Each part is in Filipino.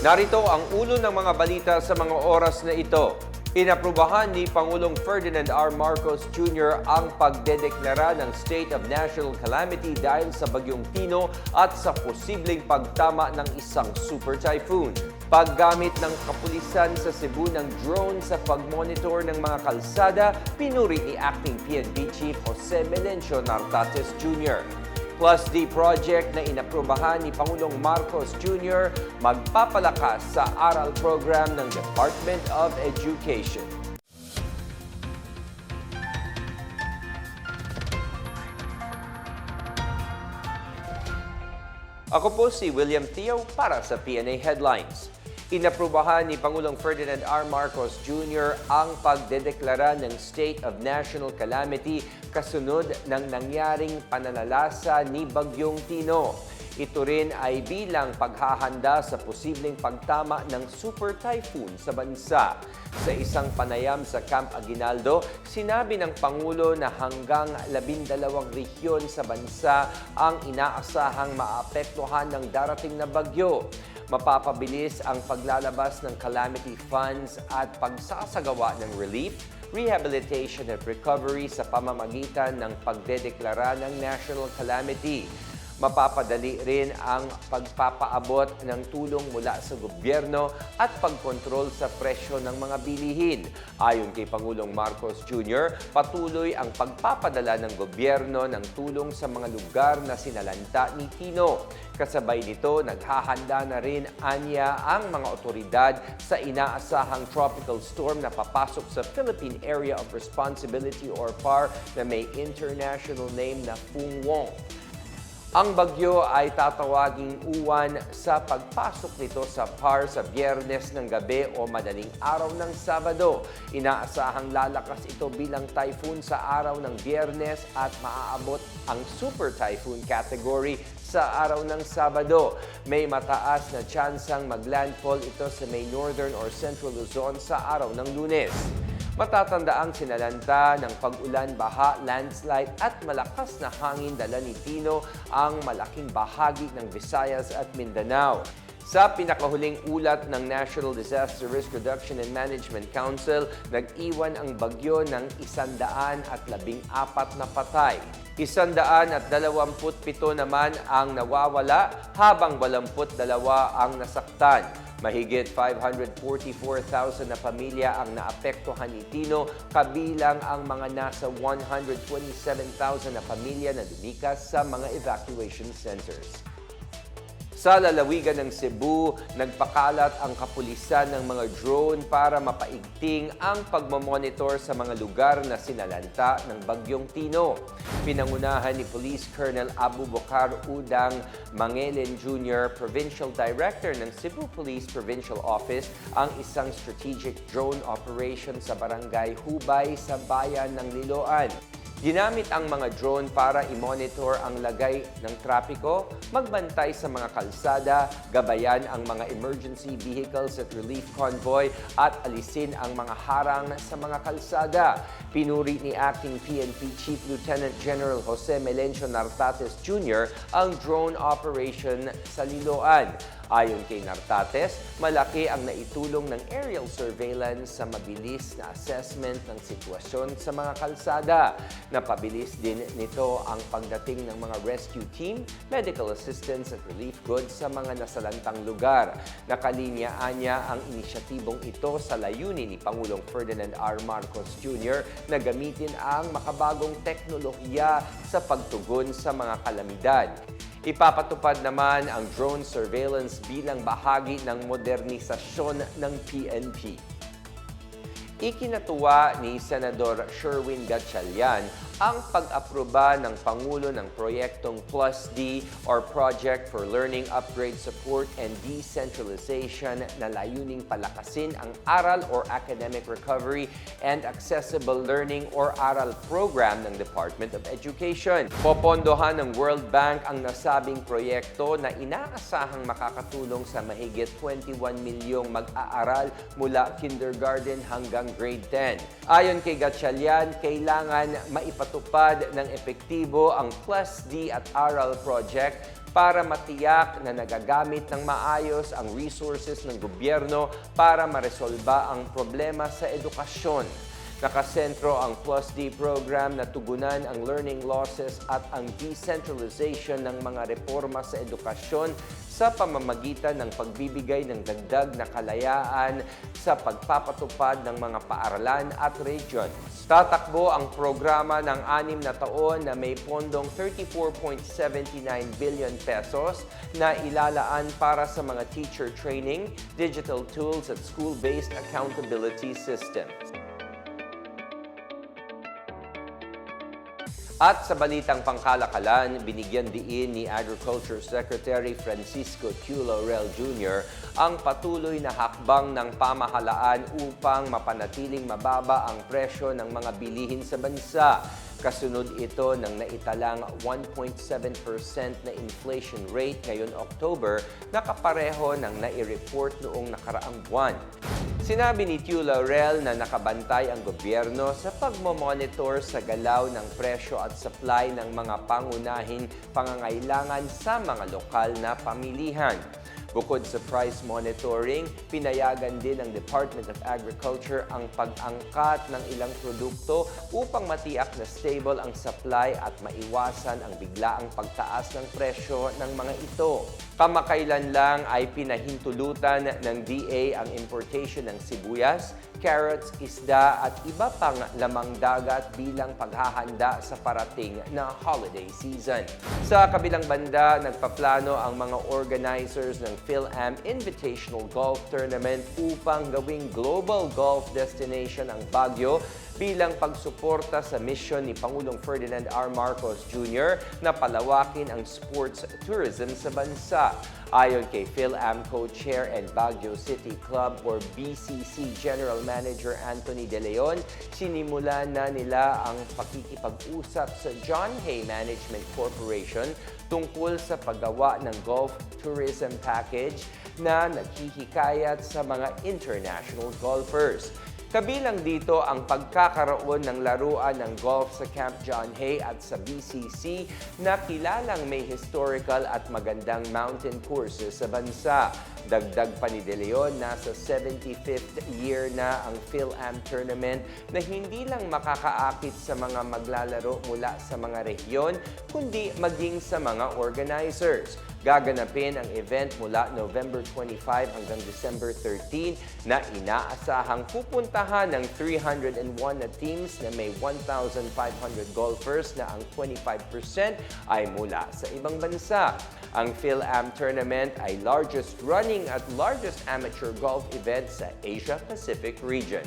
Narito ang ulo ng mga balita sa mga oras na ito. Inaprubahan ni Pangulong Ferdinand R. Marcos Jr. ang pagdedeklara ng state of national calamity dahil sa bagyong Tino at sa posibleng pagtama ng isang super typhoon. Paggamit ng kapulisan sa Cebu ng drone sa pagmonitor ng mga kalsada, pinuri ni Acting PNP Chief Jose Melencio Nartates Jr. Plus D project na inaprubahan ni Pangulong Marcos Jr. magpapalakas sa aral program ng Department of Education. Ako po si William Theo para sa PNA Headlines. Inaprubahan ni Pangulong Ferdinand R. Marcos Jr. ang pagdedeklara ng State of National Calamity kasunod ng nangyaring pananalasa ni Bagyong Tino. Ito rin ay bilang paghahanda sa posibleng pagtama ng super typhoon sa bansa. Sa isang panayam sa Camp Aguinaldo, sinabi ng Pangulo na hanggang labindalawang rehiyon sa bansa ang inaasahang maapektuhan ng darating na bagyo. Mapapabilis ang paglalabas ng calamity funds at pagsasagawa ng relief, rehabilitation at recovery sa pamamagitan ng pagdedeklara ng national calamity. Mapapadali rin ang pagpapaabot ng tulong mula sa gobyerno at pagkontrol sa presyo ng mga bilihin. Ayon kay Pangulong Marcos Jr., patuloy ang pagpapadala ng gobyerno ng tulong sa mga lugar na sinalanta ni Tino. Kasabay nito, naghahanda na rin anya ang mga otoridad sa inaasahang tropical storm na papasok sa Philippine Area of Responsibility or PAR na may international name na Pung Wong. Ang bagyo ay tatawaging uwan sa pagpasok nito sa PAR sa biyernes ng gabi o madaling araw ng Sabado. Inaasahang lalakas ito bilang typhoon sa araw ng biyernes at maaabot ang super typhoon category sa araw ng Sabado. May mataas na tsansang maglandfall ito sa may northern or central Luzon sa araw ng lunes. Matatanda ang sinalanta ng pag-ulan, baha, landslide at malakas na hangin dala ni Tino ang malaking bahagi ng Visayas at Mindanao. Sa pinakahuling ulat ng National Disaster Risk Reduction and Management Council, nag-iwan ang bagyo ng isandaan at labing apat na patay. Isandaan at dalawamput pito naman ang nawawala habang walamput dalawa ang nasaktan. Mahigit 544,000 na pamilya ang naapektuhan ni Tino, kabilang ang mga nasa 127,000 na pamilya na lumikas sa mga evacuation centers. Sa lalawigan ng Cebu, nagpakalat ang kapulisan ng mga drone para mapaigting ang pagmamonitor sa mga lugar na sinalanta ng Bagyong Tino. Pinangunahan ni Police Colonel Abu Bakar Udang Mangelen Jr., Provincial Director ng Cebu Police Provincial Office, ang isang strategic drone operation sa barangay Hubay sa bayan ng Liloan. Ginamit ang mga drone para i-monitor ang lagay ng trapiko, magbantay sa mga kalsada, gabayan ang mga emergency vehicles at relief convoy at alisin ang mga harang sa mga kalsada. Pinuri ni Acting PNP Chief Lieutenant General Jose Melencio Nartates Jr. ang drone operation sa Liloan. Ayon kay Nartates, malaki ang naitulong ng aerial surveillance sa mabilis na assessment ng sitwasyon sa mga kalsada. Napabilis din nito ang pagdating ng mga rescue team, medical assistance at relief goods sa mga nasalantang lugar. Nakalinyaan niya ang inisyatibong ito sa layunin ni Pangulong Ferdinand R. Marcos Jr. na gamitin ang makabagong teknolohiya sa pagtugon sa mga kalamidad. Ipapatupad naman ang drone surveillance bilang bahagi ng modernisasyon ng PNP. Ikinatuwa ni Senador Sherwin Gatchalian ang pag-aproba ng Pangulo ng proyektong Plus D or Project for Learning Upgrade Support and Decentralization na layuning palakasin ang aral or academic recovery and accessible learning or aral program ng Department of Education. Popondohan ng World Bank ang nasabing proyekto na inaasahang makakatulong sa mahigit 21 milyong mag-aaral mula kindergarten hanggang grade 10. Ayon kay Gatchalian, kailangan maipat ipatupad ng epektibo ang Plus D at Aral project para matiyak na nagagamit ng maayos ang resources ng gobyerno para maresolba ang problema sa edukasyon. Nakasentro ang Plus D program na tugunan ang learning losses at ang decentralization ng mga reforma sa edukasyon sa pamamagitan ng pagbibigay ng dagdag na kalayaan sa pagpapatupad ng mga paaralan at regions. Tatakbo ang programa ng anim na taon na may pondong 34.79 billion pesos na ilalaan para sa mga teacher training, digital tools at school-based accountability systems. At sa balitang pangkalakalan, binigyan diin ni Agriculture Secretary Francisco Q. Laurel Jr. ang patuloy na hakbang ng pamahalaan upang mapanatiling mababa ang presyo ng mga bilihin sa bansa. Kasunod ito ng naitalang 1.7% na inflation rate ngayon October na kapareho ng nai-report noong nakaraang buwan. Sinabi ni Tio Laurel na nakabantay ang gobyerno sa pagmomonitor sa galaw ng presyo at supply ng mga pangunahing pangangailangan sa mga lokal na pamilihan. Bukod sa price monitoring, pinayagan din ng Department of Agriculture ang pag-angkat ng ilang produkto upang matiyak na stable ang supply at maiwasan ang biglaang pagtaas ng presyo ng mga ito. Kamakailan lang ay pinahintulutan ng DA ang importation ng sibuyas, carrots, isda at iba pang lamang dagat bilang paghahanda sa parating na holiday season. Sa kabilang banda, nagpaplano ang mga organizers ng PhilAm Invitational Golf Tournament upang gawing global golf destination ang Baguio bilang pagsuporta sa mission ni Pangulong Ferdinand R. Marcos Jr. na palawakin ang sports tourism sa bansa. Ayon kay PhilAm Co-Chair and Baguio City Club or BCC General Manager Anthony De Leon, sinimula na nila ang pakikipag-usap sa John Hay Management Corporation tungkol sa paggawa ng golf tourism package na naghihikayat sa mga international golfers. Kabilang dito ang pagkakaroon ng laruan ng golf sa Camp John Hay at sa BCC na kilalang may historical at magandang mountain courses sa bansa. Dagdag pa ni De Leon, nasa 75th year na ang PhilAm Tournament na hindi lang makakaakit sa mga maglalaro mula sa mga rehiyon, kundi maging sa mga organizers. Gaganapin ang event mula November 25 hanggang December 13 na inaasahang pupuntahan ng 301 na teams na may 1,500 golfers na ang 25% ay mula sa ibang bansa. Ang PhilAm Tournament ay largest running at largest amateur golf event sa Asia-Pacific region.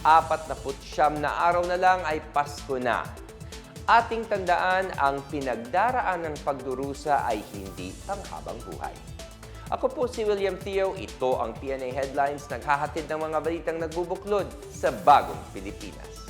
apat na putsyam na araw na lang ay Pasko na. Ating tandaan, ang pinagdaraan ng pagdurusa ay hindi panghabang buhay. Ako po si William Theo, ito ang PNA Headlines, naghahatid ng mga balitang nagbubuklod sa bagong Pilipinas.